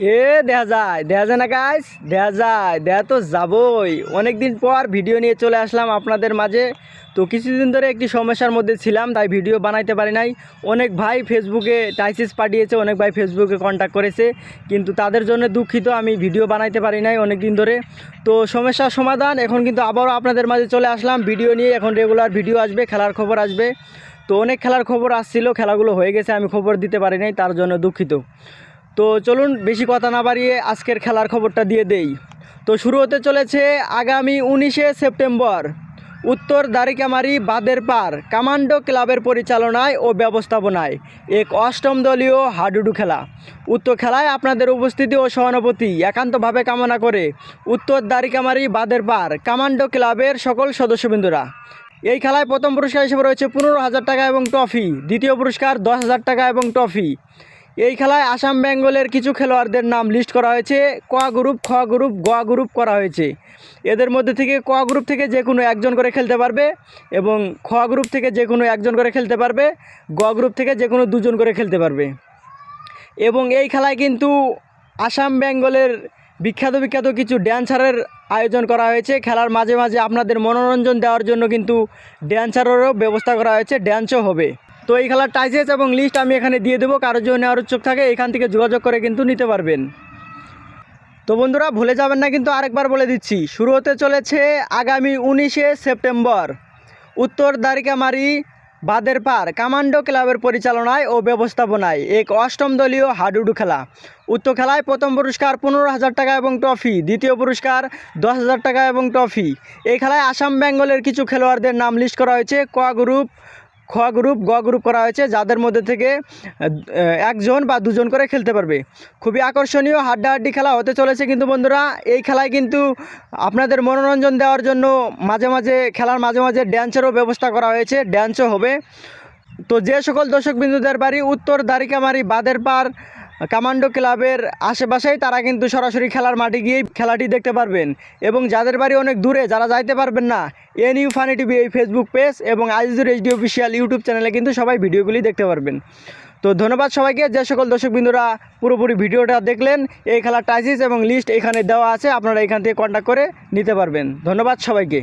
এ দেখা যায় দেখা যায় না গাইস দেখা যায় দেখা তো যাবই। অনেক দিন পর ভিডিও নিয়ে চলে আসলাম আপনাদের মাঝে। তো কিছুদিন ধরে একটি সমস্যার মধ্যে ছিলাম, তাই ভিডিও বানাইতে পারি নাই। অনেক ভাই ফেসবুকে টাইসিস পাঠিয়েছে, অনেক ভাই ফেসবুকে কন্ট্যাক্ট করেছে। কিন্তু তাদের জন্য দুঃখিত, আমি ভিডিও বানাইতে পারি নাই অনেক দিন ধরে। তো সমস্যার সমাধান, এখন কিন্তু আবারও আপনাদের মাঝে চলে আসলাম। ভিডিও নিয়ে এখন রেগুলার ভিডিও আসবে, খেলার খবর আসবে। তো অনেক খেলার খবর আসছিল, খেলাগুলো হয়ে গেছে, আমি খবর দিতে পারি নাই, তার জন্য দুঃখিত। তো চলুন বেশি কথা না বাড়িয়ে আজকের খেলার খবরটা দিয়ে দেই। তো শুরু হতে চলেছে আগামী উনিশে সেপ্টেম্বর। উত্তর দ্বারিকামারি বাদের পার, কামান্ডো ক্লাবের পরিচালনায় ও ব্যবস্থাপনায় এক অষ্টম দলীয় হাডুডু খেলা। উক্ত খেলায় আপনাদের উপস্থিতি ও সহানুভূতি একান্তভাবে কামনা করে উত্তর দ্বারিকামারি বাদের পার, কামান্ডো ক্লাবের সকল সদস্যবৃন্দরা। এই খেলায় প্রথম পুরস্কার হিসেবে রয়েছে পনেরো হাজার টাকা এবং ট্রফি, দ্বিতীয় পুরস্কার দশ হাজার টাকা এবং ট্রফি। এই খেলায় আসাম বেঙ্গলের কিছু খেলোয়াড়দের নাম লিস্ট করা হয়েছে। ক গ্রুপ খ গ্রুপ গ গ্রুপ করা হয়েছে। এদের মধ্যে থেকে ক গ্রুপ থেকে যে কোনো একজন করে খেলতে পারবে এবং খ গ্রুপ থেকে যে কোনো একজন করে খেলতে পারবে, গ গ্রুপ থেকে যে কোনো দুজন করে খেলতে পারবে। এবং এই খেলায় কিন্তু আসাম বেঙ্গলের বিখ্যাত বিখ্যাত কিছু ড্যান্সারের আয়োজন করা হয়েছে। খেলার মাঝে মাঝে আপনাদের মনোরঞ্জন দেওয়ার জন্য কিন্তু ড্যান্সারেরও ব্যবস্থা করা হয়েছে। ড্যান্সও হবে। তো এই খেলার টাইসেস এবং লিস্ট আমি এখানে দিয়ে দেবো, কারোর জন্য আরও চোখ থাকে, এখান থেকে যোগাযোগ করে কিন্তু নিতে পারবেন। তো বন্ধুরা, ভুলে যাবেন না কিন্তু আরেকবার বলে দিচ্ছি, শুরু হতে চলেছে আগামী উনিশে সেপ্টেম্বর, উত্তর দ্বারিকামারি বাদের পার, কামান্ডো ক্লাবের পরিচালনায় ও ব্যবস্থাপনায়, এক অষ্টম দলীয় হাডুডু খেলা। উক্ত খেলায় প্রথম পুরস্কার পনেরো হাজার টাকা এবং ট্রফি, দ্বিতীয় পুরস্কার দশ হাজার টাকা এবং ট্রফি। এই খেলায় আসাম বেঙ্গলের কিছু খেলোয়াড়দের নাম লিস্ট করা হয়েছে, ক গ্রুপ খ গ্রুপ, গ গ্রুপ করা হয়েছে যাদের মধ্যে থেকে একজন বা দুজন করে খেলতে পারবে। খুবই আকর্ষণীয় হাড্ডাহাড্ডি খেলা হতে চলেছে কিন্তু বন্ধুরা, এই খেলায় কিন্তু আপনাদের মনোরঞ্জন দেওয়ার জন্য মাঝে মাঝে, খেলার মাঝে মাঝে ড্যান্সেরও ব্যবস্থা করা হয়েছে, ড্যান্সও হবে। তো যে সকল দর্শক বিন্দুদের বাড়ি, উত্তর দ্বারিকামারি বাদের পার কামান্ডো ক্লাবের আশেপাশেই তারা কিন্তু সরাসরি খেলার মাঠে গিয়েই খেলাটি দেখতে পারবেন। এবং যাদের বাড়ি অনেক দূরে, যারা যাইতে পারবেন না এন ইউ ফানি টিভি এই ফেসবুক পেজ এবং আইজুর এইচডি অফিসিয়াল ইউটিউব চ্যানেলে কিন্তু সবাই ভিডিওগুলি দেখতে পারবেন। তো ধন্যবাদ সবাইকে, যে সকল দর্শক বিন্দুরা পুরোপুরি ভিডিওটা দেখলেন, এই খেলার টাইসিস এবং লিস্ট এখানে দেওয়া আছে, আপনারা এখান থেকে কন্ট্যাক্ট করে নিতে পারবেন। ধন্যবাদ সবাইকে।